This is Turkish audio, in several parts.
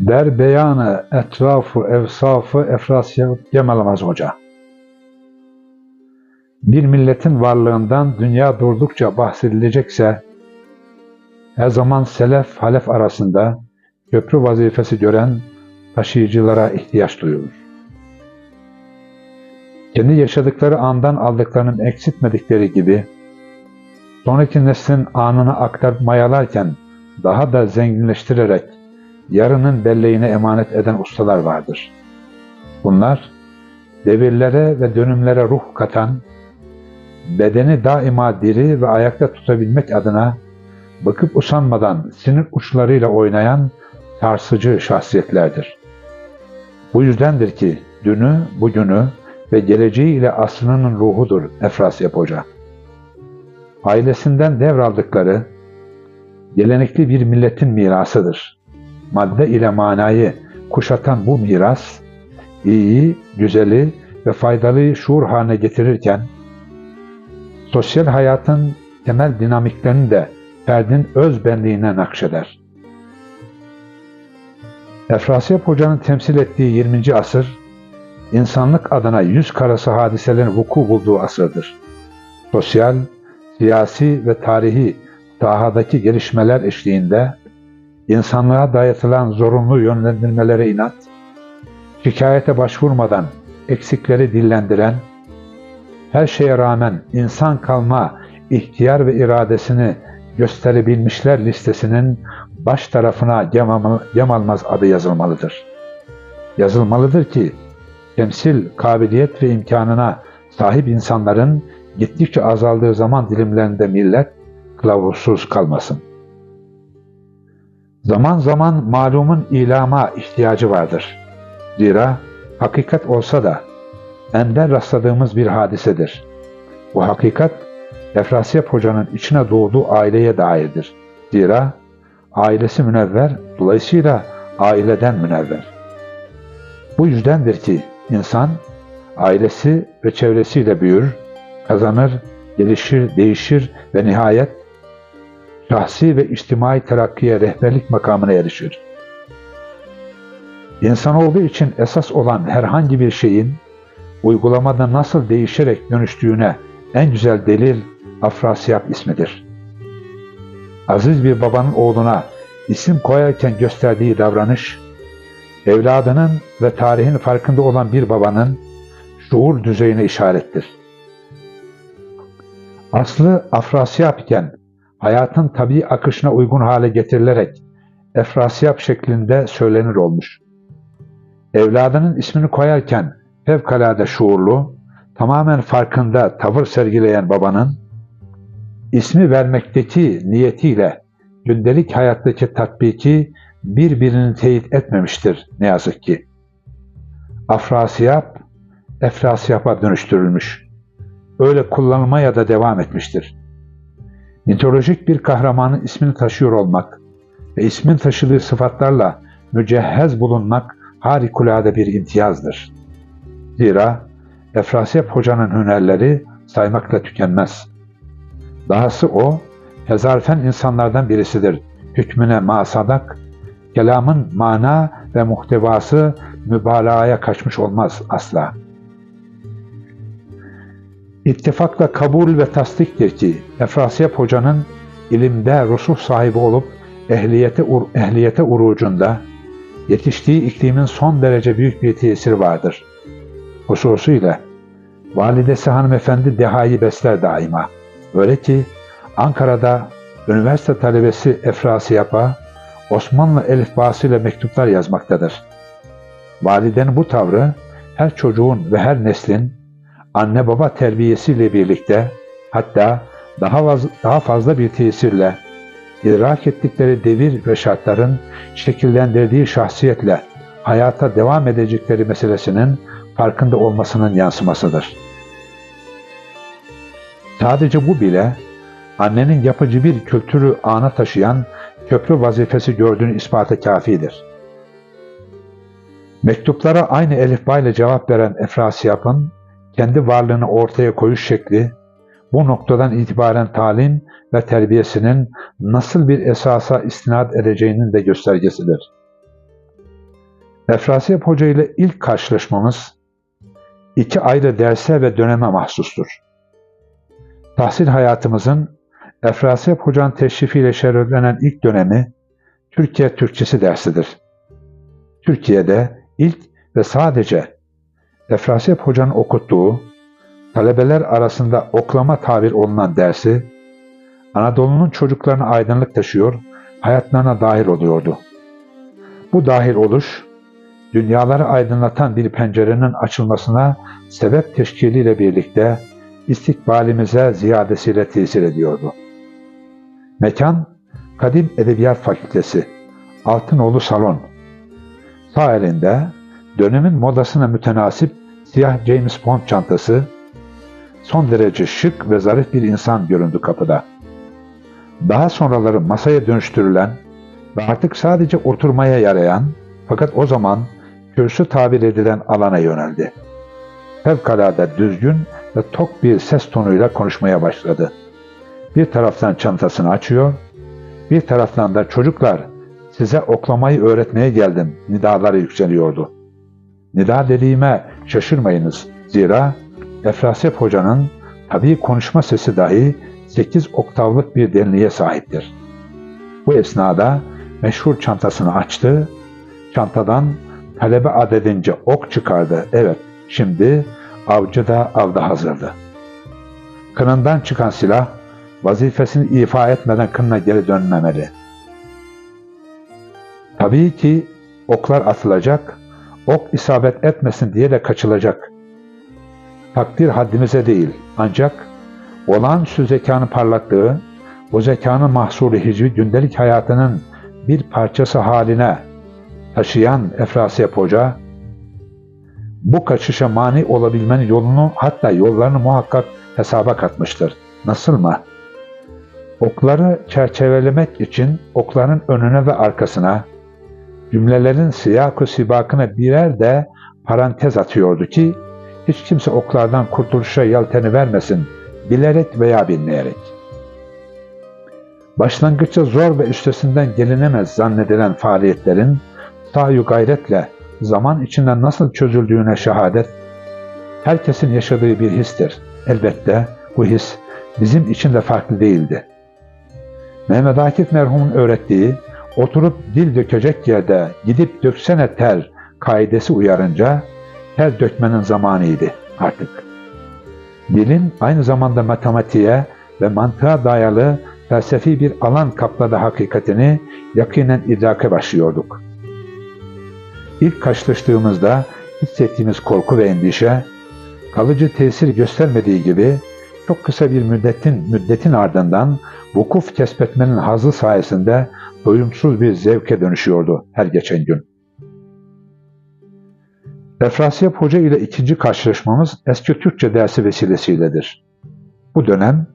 Der beyanı etrafı evsafı Efrasiyab Cemalmaz Hoca. Bir milletin varlığından dünya durdukça bahsedilecekse her zaman selef halef arasında köprü vazifesi gören taşıyıcılara ihtiyaç duyulur. Kendi yaşadıkları andan aldıklarının eksiltmedikleri gibi sonraki neslin anını aktarıp mayalarken daha da zenginleştirerek yarının belleğine emanet eden ustalar vardır. Bunlar devirlere ve dönümlere ruh katan, bedeni daima diri ve ayakta tutabilmek adına bakıp usanmadan sinir uçlarıyla oynayan sarsıcı şahsiyetlerdir. Bu yüzdendir ki dünü, bugünü ve geleceği ile asrının ruhudur Efrasiyap Hoca. Ailesinden devraldıkları gelenekli bir milletin mirasıdır. Madde ile manayı kuşatan bu miras, iyiyi, güzeli ve faydalıyı şuur haline getirirken, sosyal hayatın temel dinamiklerini de ferdin öz benliğine nakşeder. Efrasiyap Hoca'nın temsil ettiği 20. asır, insanlık adına yüz karası hadiselerin vuku bulduğu asırdır. Sosyal, siyasi ve tarihi sahadaki gelişmeler eşliğinde insanlığa dayatılan zorunlu yönlendirmelere inat, şikayete başvurmadan eksikleri dillendiren, her şeye rağmen insan kalma ihtiyar ve iradesini gösterebilmişler listesinin baş tarafına Cem Almaz adı yazılmalıdır. Yazılmalıdır ki temsil, kabiliyet ve imkanına sahip insanların gittikçe azaldığı zaman dilimlerinde millet kılavuzsuz kalmasın. Zaman zaman malumun ilama ihtiyacı vardır. Zira hakikat olsa da ender rastladığımız bir hadisedir. Bu hakikat Efrasiyap Hoca'nın içine doğduğu aileye dairdir. Zira ailesi münevver, dolayısıyla aileden münevver. Bu yüzdendir ki insan ailesi ve çevresiyle büyür, kazanır, gelişir, değişir ve nihayet şahsi ve içtimai terakkiye rehberlik makamına erişir. İnsan olduğu için esas olan herhangi bir şeyin uygulamada nasıl değişerek dönüştüğüne en güzel delil Afrasiyap ismidir. Aziz bir babanın oğluna isim koyarken gösterdiği davranış, evladının ve tarihin farkında olan bir babanın şuur düzeyine işarettir. Aslı Afrasiyap iken hayatın tabi akışına uygun hale getirilerek Efrasiyap şeklinde söylenir olmuş. Evladının ismini koyarken fevkalade şuurlu, tamamen farkında tavır sergileyen babanın, ismi vermekteki niyetiyle gündelik hayattaki tatbiki birbirini teyit etmemiştir ne yazık ki. Afrasiyap, efrasiyapa dönüştürülmüş. Öyle kullanılmaya da devam etmiştir. Mitolojik bir kahramanın ismini taşıyor olmak ve ismin taşıdığı sıfatlarla mücehhez bulunmak harikulade bir imtiyazdır. Zira Efrasiyap Hoca'nın hünerleri saymakla tükenmez. Dahası o, hezarfen insanlardan birisidir. Hükmüne masadak, kelamın mana ve muhtevası mübalağaya kaçmış olmaz asla. İttifakla kabul ve tasdiktir ki Efrasiyap Hoca'nın ilimde rusuh sahibi olup ehliyete, ehliyete urucunda yetiştiği iklimin son derece büyük bir tesiri vardır. Hususuyla validesi hanımefendi dehayı besler daima. Öyle ki Ankara'da üniversite talebesi Efrasiyap'a Osmanlı elifbasıyla mektuplar yazmaktadır. Validenin bu tavrı her çocuğun ve her neslin anne baba terbiyesiyle birlikte hatta daha, daha fazla bir tesirle idrak ettikleri devir ve şartların şekillendirdiği şahsiyetle hayata devam edecekleri meselesinin farkında olmasının yansımasıdır. Sadece bu bile annenin yapıcı bir kültürü ana taşıyan köprü vazifesi gördüğünü ispata kafidir. Mektuplara aynı elifbayla cevap veren Efrasiyap'ın kendi varlığını ortaya koyuş şekli, bu noktadan itibaren talim ve terbiyesinin nasıl bir esasa istinad edeceğinin de göstergesidir. Efrasiyep Hoca ile ilk karşılaşmamız iki ayrı derse ve döneme mahsustur. Tahsil hayatımızın Efrasiyep Hoca'nın teşrifiyle şereflenen ilk dönemi Türkiye Türkçesi dersidir. Türkiye'de ilk ve sadece Efrasiyep Hoca'nın okuttuğu, talebeler arasında oklama tabir olunan dersi, Anadolu'nun çocuklarına aydınlık taşıyor, hayatlarına dahil oluyordu. Bu dahil oluş, dünyaları aydınlatan bir pencerenin açılmasına sebep teşkiliyle birlikte istikbalimize ziyadesiyle tesir ediyordu. Mekan, Kadim Edebiyat Fakültesi, Altınoğlu Salon. Sağ elinde dönemin modasına mütenasip siyah James Bond çantası, son derece şık ve zarif bir insan göründü kapıda. Daha sonraları masaya dönüştürülen ve artık sadece oturmaya yarayan fakat o zaman kürsü tabir edilen alana yöneldi. Fevkalade düzgün ve tok bir ses tonuyla konuşmaya başladı. Bir taraftan çantasını açıyor, bir taraftan da çocuklar size oklamayı öğretmeye geldim nidaları yükseliyordu. Nida dediğime şaşırmayınız. Zira Efrasiyep Hoca'nın tabii konuşma sesi dahi 8 oktavlık bir derinliğe sahiptir. Bu esnada meşhur çantasını açtı, çantadan talebe adedince ok çıkardı. Evet, şimdi avcı da avda hazırdı. Kınından çıkan silah vazifesini ifa etmeden kınına geri dönmemeli. Tabii ki oklar atılacak, ok isabet etmesin diye de kaçılacak. Takdir haddimize değil, ancak olağanüstü zekanın parlaklığı, o zekanın mahsulü hicvi gündelik hayatının bir parçası haline taşıyan Efrasiyep Hoca, bu kaçışa mani olabilmenin yolunu hatta yollarını muhakkak hesaba katmıştır. Nasıl mı? Okları çerçevelemek için okların önüne ve arkasına, cümlelerin siyak sibakına birer de parantez atıyordu ki, hiç kimse oklardan kurtuluşa yelteni vermesin, bilerek veya bilmeyerek. Başlangıçta zor ve üstesinden gelinemez zannedilen faaliyetlerin sayu gayretle zaman içinde nasıl çözüldüğüne şehadet, herkesin yaşadığı bir histir. Elbette bu his bizim için de farklı değildi. Mehmet Akif merhumun öğrettiği, oturup dil dökecek yerde gidip döksene ter kaidesi uyarınca ter dökmenin zamanıydı artık. Dilin aynı zamanda matematiğe ve mantığa dayalı felsefi bir alan kapladı hakikatini yakinen idrake başlıyorduk. İlk karşılaştığımızda hissettiğimiz korku ve endişe, kalıcı tesir göstermediği gibi çok kısa bir müddetin, müddetin ardından vukuf kesbetmenin hazı sayesinde doyumsuz bir zevke dönüşüyordu her geçen gün. Efrasiyep Hoca ile ikinci karşılaşmamız eski Türkçe dersi vesilesiyledir. Bu dönem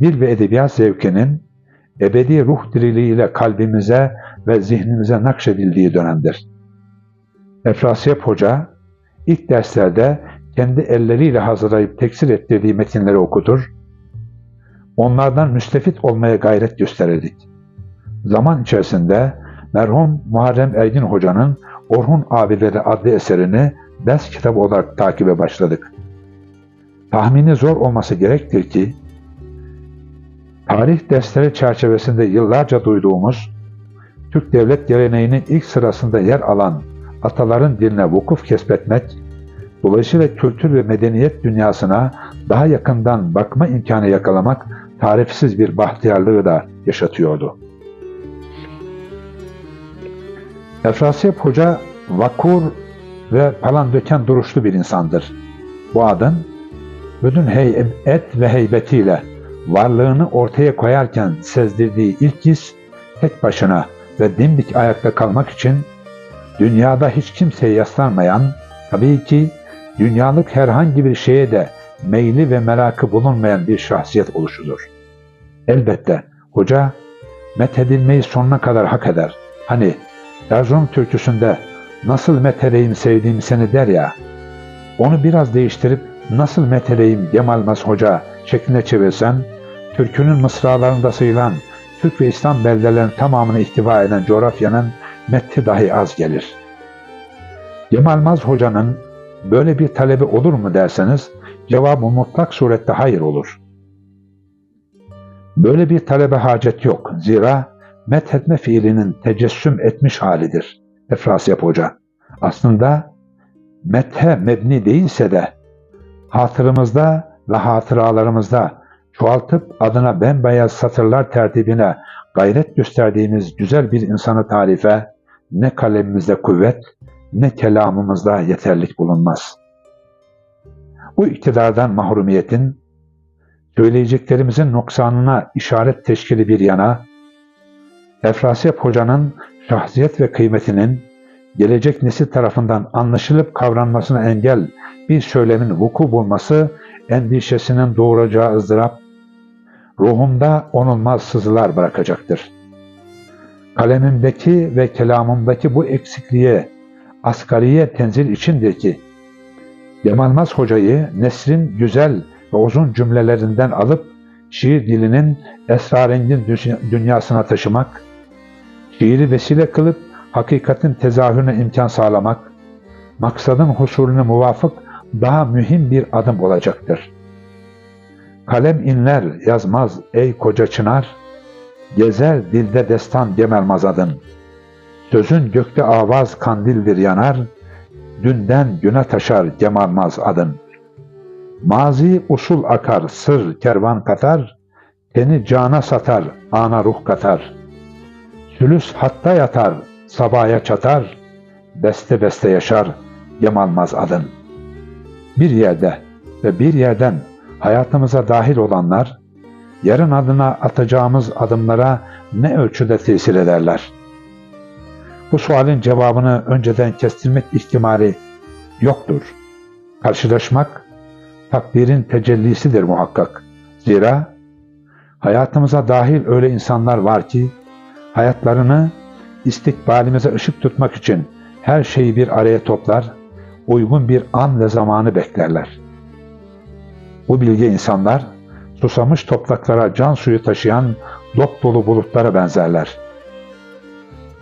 dil ve edebiyat zevkinin ebedi ruh diriliğiyle kalbimize ve zihnimize nakşedildiği dönemdir. Efrasiyep Hoca ilk derslerde kendi elleriyle hazırlayıp teksir ettirdiği metinleri okutur, onlardan müstefit olmaya gayret gösterirdik. Zaman içerisinde merhum Muharrem Ergin Hoca'nın Orhun Abileri adlı eserini ders kitabı olarak takibe başladık. Tahmini zor olması gerektir ki, tarih dersleri çerçevesinde yıllarca duyduğumuz, Türk devlet geleneğinin ilk sırasında yer alan ataların diline vukuf kesbetmek, dolayısıyla kültür ve medeniyet dünyasına daha yakından bakma imkanı yakalamak tarifsiz bir bahtiyarlığı da yaşatıyordu. Efrasiyep Hoca vakur ve falan döken duruşlu bir insandır. Bu adın bütün heyet ve heybetiyle varlığını ortaya koyarken sezdirdiği ilk his tek başına ve dimdik ayakta kalmak için dünyada hiç kimseye yaslanmayan, tabii ki dünyalık herhangi bir şeye de meyli ve merakı bulunmayan bir şahsiyet oluşudur. Elbette hoca methedilmeyi sonuna kadar hak eder. Hani Erzurum türküsünde nasıl metheleyim sevdiğim seni der ya, onu biraz değiştirip nasıl metheleyim Gemalmaz Hoca şekline çevirsen, türkünün mısralarında sayılan Türk ve İslam beldelerinin tamamını ihtiva eden coğrafyanın metti dahi az gelir. Cemalmaz Hoca'nın böyle bir talebi olur mu derseniz cevabı mutlak surette hayır olur. Böyle bir talebe hacet yok. Zira methetme fiilinin tecessüm etmiş halidir. Efrasiyap Hoca. Aslında methe mebni değilse de hatırımızda ve hatıralarımızda çoğaltıp adına bembeyaz satırlar tertibine gayret gösterdiğimiz güzel bir insanı tarife ne kalemimizde kuvvet ne kelamımızda yeterlik bulunmaz. Bu iktidardan mahrumiyetin söyleyeceklerimizin noksanına işaret teşkili bir yana, Efrasiyap Hoca'nın şahsiyet ve kıymetinin gelecek nesil tarafından anlaşılıp kavranmasına engel bir söylemin vuku bulması endişesinin doğuracağı ızdırap, ruhumda onulmaz sızılar bırakacaktır. Kalemimdeki ve kelamımdaki bu eksikliğe, asgariye tenzil içindir ki, Cemalmaz Hoca'yı Nesrin güzel ve uzun cümlelerinden alıp şiir dilinin esrarengin dünyasına taşımak, şiiri vesile kılıp hakikatin tezahürüne imkan sağlamak, maksadın husulüne muvafık daha mühim bir adım olacaktır. Kalem inler yazmaz ey koca çınar, gezer dilde destan gemelmaz adın. Sözün gökte avaz kandildir yanar, dünden güne taşar gemalmaz adın. Mazi usul akar, sır kervan katar, teni cana satar, ana ruh katar. Sülüs hatta yatar, sabaya çatar, beste beste yaşar, yamalmaz adın. Bir yerde ve bir yerden hayatımıza dahil olanlar, yarın adına atacağımız adımlara ne ölçüde tesir ederler? Bu sualin cevabını önceden kestirmek ihtimali yoktur. Karşılaşmak, takdirin tecellisidir muhakkak. Zira hayatımıza dahil öyle insanlar var ki, hayatlarını istikbalimize ışık tutmak için her şeyi bir araya toplar, uygun bir an ve zamanı beklerler. Bu bilge insanlar, susamış topraklara can suyu taşıyan dop dolu bulutlara benzerler.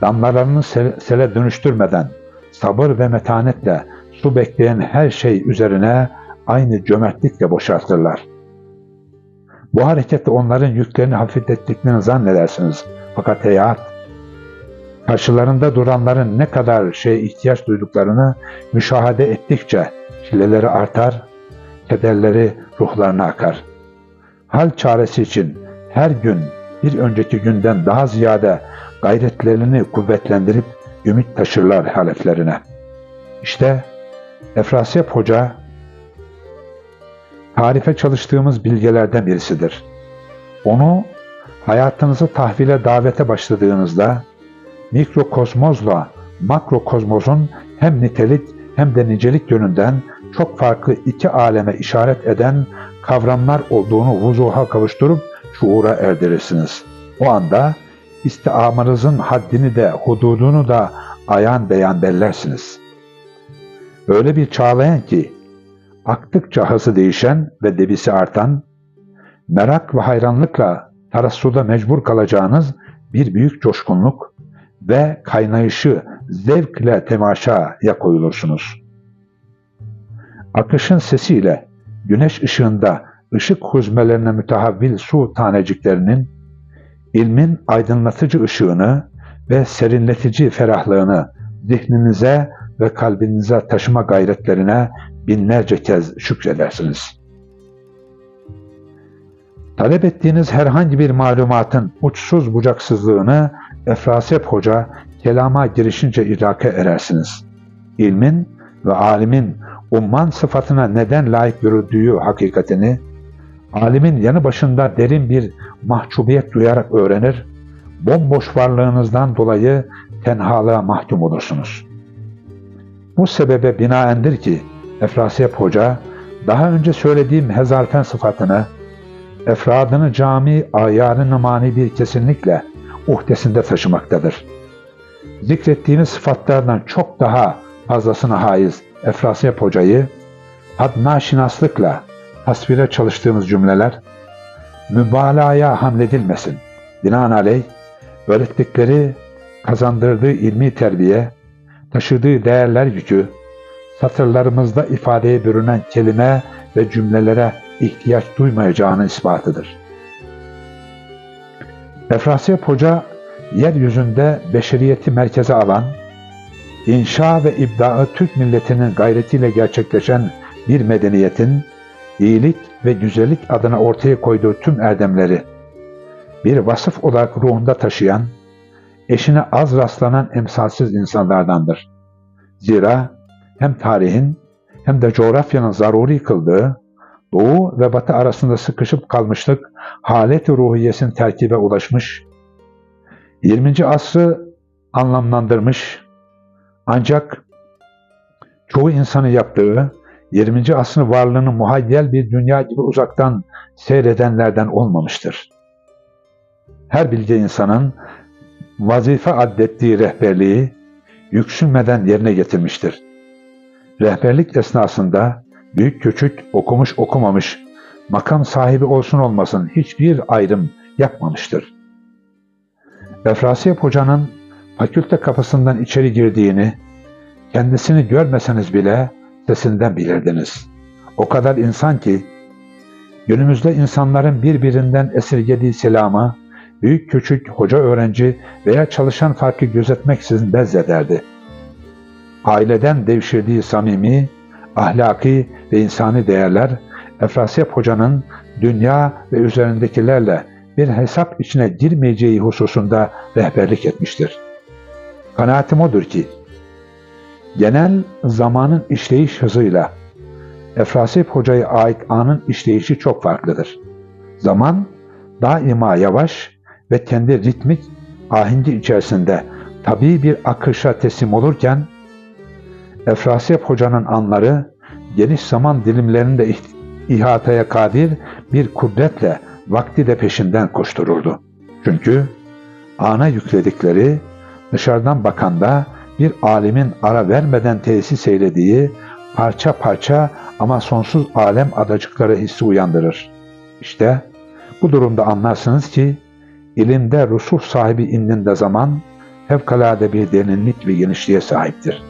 Damlalarını sele dönüştürmeden, sabır ve metanetle su bekleyen her şey üzerine aynı cömertlikle boşaltırlar. Bu hareketle onların yüklerini hafiflettiklerini zannedersiniz. Fakat heyat, karşılarında duranların ne kadar şey ihtiyaç duyduklarını müşahede ettikçe çileleri artar, kederleri ruhlarına akar. Hal çaresi için her gün bir önceki günden daha ziyade gayretlerini kuvvetlendirip ümit taşırlar haleflerine. İşte Efrasiyap Hoca tarife çalıştığımız bilgelerden birisidir. Onu hayatınızı tahvile davete başladığınızda mikrokozmozla makrokozmozun hem nitelik hem de nicelik yönünden çok farklı iki aleme işaret eden kavramlar olduğunu vuzuha kavuşturup şuura erdirirsiniz. O anda istiamınızın haddini de hududunu da ayan beyan bellersiniz. Öyle bir çağlayan ki aktıkça hızı değişen ve debisi artan, merak ve hayranlıkla tarassuda mecbur kalacağınız bir büyük coşkunluk ve kaynayışı zevkle temaşaya koyulursunuz. Akışın sesiyle güneş ışığında ışık huzmelerine mütehavvil su taneciklerinin ilmin aydınlatıcı ışığını ve serinletici ferahlığını zihninize ve kalbinize taşıma gayretlerine binlerce kez şükredersiniz. Talep ettiğiniz herhangi bir malumatın uçsuz bucaksızlığını Efrasep Hoca kelama girişince idrake erersiniz. İlmin ve alimin umman sıfatına neden layık görüldüğü hakikatini, alimin yanı başında derin bir mahcubiyet duyarak öğrenir, bomboş varlığınızdan dolayı tenhalığa mahkum olursunuz. Bu sebebe binaendir ki Efrasiyep Hoca, daha önce söylediğim hezarfen sıfatını, efradını cami ayarı mani bir kesinlikle uhdesinde taşımaktadır. Zikrettiğimiz sıfatlardan çok daha fazlasına haiz Efrasiyep Hoca'yı hadnaşinaslıkla tasvire çalıştığımız cümleler mübalağaya hamledilmesin. Binaenaleyh öğrettikleri, kazandırdığı ilmi terbiye, taşıdığı değerler yükü, satırlarımızda ifadeye bürünen kelime ve cümlelere ihtiyaç duymayacağının ispatıdır. Efrasiyap Hoca, yeryüzünde beşeriyeti merkeze alan, inşa ve ibdaı Türk milletinin gayretiyle gerçekleşen bir medeniyetin, iyilik ve güzellik adına ortaya koyduğu tüm erdemleri, bir vasıf olarak ruhunda taşıyan, eşine az rastlanan emsalsiz insanlardandır. Zira hem tarihin hem de coğrafyanın zaruri kıldığı, Doğu ve Batı arasında sıkışıp kalmışlık halet-i ruhiyesinin terkibe ulaşmış, 20. asrı anlamlandırmış, ancak çoğu insanı yaptığı 20. asrın varlığını muhayyel bir dünya gibi uzaktan seyredenlerden olmamıştır. Her bilge insanın vazife addettiği rehberliği yüksünmeden yerine getirmiştir. Rehberlik esnasında büyük küçük, okumuş okumamış, makam sahibi olsun olmasın hiçbir ayrım yapmamıştır. Efrasiyep Hoca'nın fakülte kapısından içeri girdiğini, kendisini görmeseniz bile sesinden bilirdiniz. O kadar insan ki, günümüzde insanların birbirinden esirgediği selamı, büyük küçük, hoca öğrenci veya çalışan farkı gözetmeksizin bezzederdi. Aileden devşirdiği samimi, ahlaki ve insani değerler, Efrasiyep Hoca'nın dünya ve üzerindekilerle bir hesap içine girmeyeceği hususunda rehberlik etmiştir. Kanaatim odur ki, genel zamanın işleyiş hızıyla Efrasip Hoca'ya ait anın işleyişi çok farklıdır. Zaman daima yavaş ve kendi ritmik ahengi içerisinde tabii bir akışa teslim olurken Efrasiyep Hoca'nın anları geniş zaman dilimlerinde ihataya kadir bir kudretle vakti de peşinden koştururdu. Çünkü ana yükledikleri dışarıdan bakanda bir alimin ara vermeden tesis eylediği parça parça ama sonsuz alem adacıkları hissi uyandırır. İşte bu durumda anlarsınız ki ilimde rusuh sahibi indinde zaman fevkalade bir derinlik ve genişliğe sahiptir.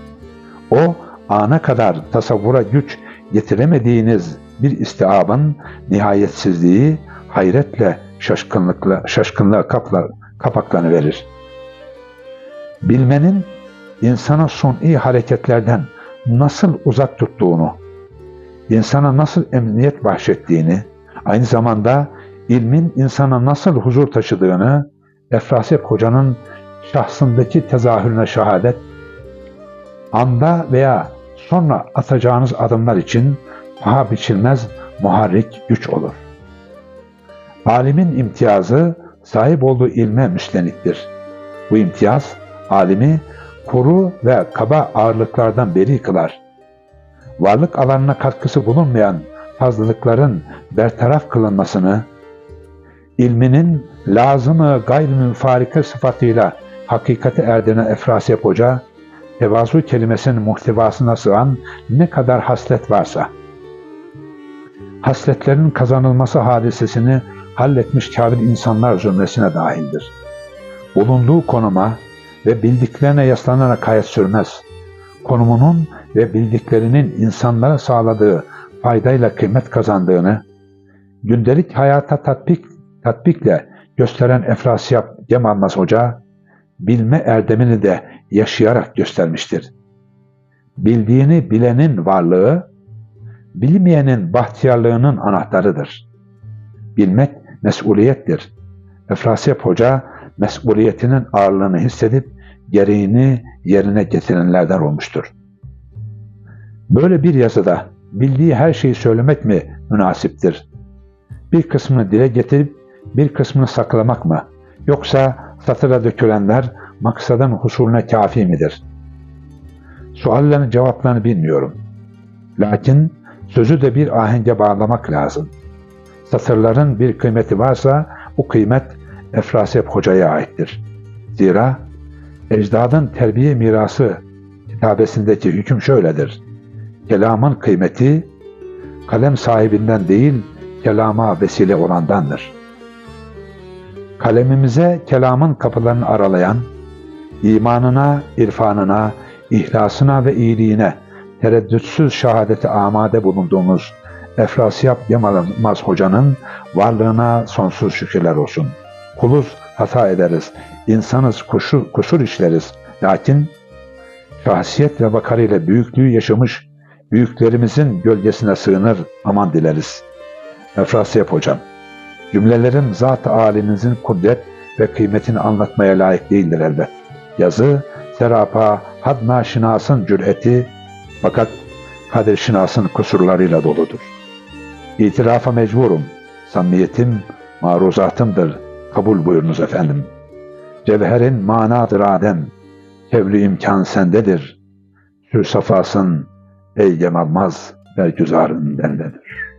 O ana kadar tasavvura güç getiremediğiniz bir istiabın nihayetsizliği hayretle, şaşkınlıkla, şaşkınlığa kapla, kapaklanı verir. Bilmenin insana suni hareketlerden nasıl uzak tuttuğunu, insana nasıl emniyet bahşettiğini, aynı zamanda ilmin insana nasıl huzur taşıdığını Efrasip Hoca'nın şahsındaki tezahürüne şehadet, anda veya sonra atacağınız adımlar için paha biçilmez muharrik güç olur. Alimin imtiyazı sahip olduğu ilme müstenittir. Bu imtiyaz alimi kuru ve kaba ağırlıklardan beri kılar. Varlık alanına katkısı bulunmayan fazlalıkların bertaraf kılınmasını, ilminin lazımı gayrı farika sıfatıyla hakikati erdine Efrasiyep Hoca, tevazu kelimesinin muhtevasına sığan ne kadar haslet varsa, hasletlerin kazanılması hadisesini halletmiş kamil insanlar zümresine dahildir. Bulunduğu konuma ve bildiklerine yaslanarak hayat sürmez. Konumunun ve bildiklerinin insanlara sağladığı faydayla kıymet kazandığını, gündelik hayata tatbik, tatbikle gösteren Efrasiyap Cemalmaz Hoca, bilme erdemini de yaşayarak göstermiştir. Bildiğini bilenin varlığı, bilmeyenin bahtiyarlığının anahtarıdır. Bilmek mesuliyettir. Efrasiyap Hoca mesuliyetinin ağırlığını hissedip gereğini yerine getirenlerden olmuştur. Böyle bir yazıda bildiği her şeyi söylemek mi münasiptir? Bir kısmını dile getirip bir kısmını saklamak mı? Yoksa satıra dökülenler maksadın husulüne kafi midir? Suallerin cevaplarını bilmiyorum. Lakin sözü de bir ahenge bağlamak lazım. Satırların bir kıymeti varsa o kıymet Efrasep Hoca'ya aittir. Zira ecdadın terbiye mirası kitabesindeki hüküm şöyledir. Kelamın kıymeti kalem sahibinden değil kelama vesile olandandır. Kalemimize kelamın kapılarını aralayan, imanına, irfanına, ihlasına ve iyiliğine tereddütsüz şehadete amade bulunduğumuz Efrasiyap Yamalmaz Hoca'nın varlığına sonsuz şükürler olsun. Kuluz hata ederiz, insanız kusur, kusur işleriz. Lakin şahsiyet ve vakarıyla büyüklüğü yaşamış büyüklerimizin gölgesine sığınır aman dileriz. Efrasiyap Hocam, cümlelerim zat-ı kudret ve kıymetini anlatmaya layık değildir elbet. Yazı, serapa, had naşinasın cüreti fakat kadir şinasın kusurlarıyla doludur. İtirafa mecburum. Samimiyetim, maruzatımdır. Kabul buyurunuz efendim. Cevherin manadır Adem. Kevli imkan sendedir. Sür safasın ey yemalmaz bergüzarın bendedir.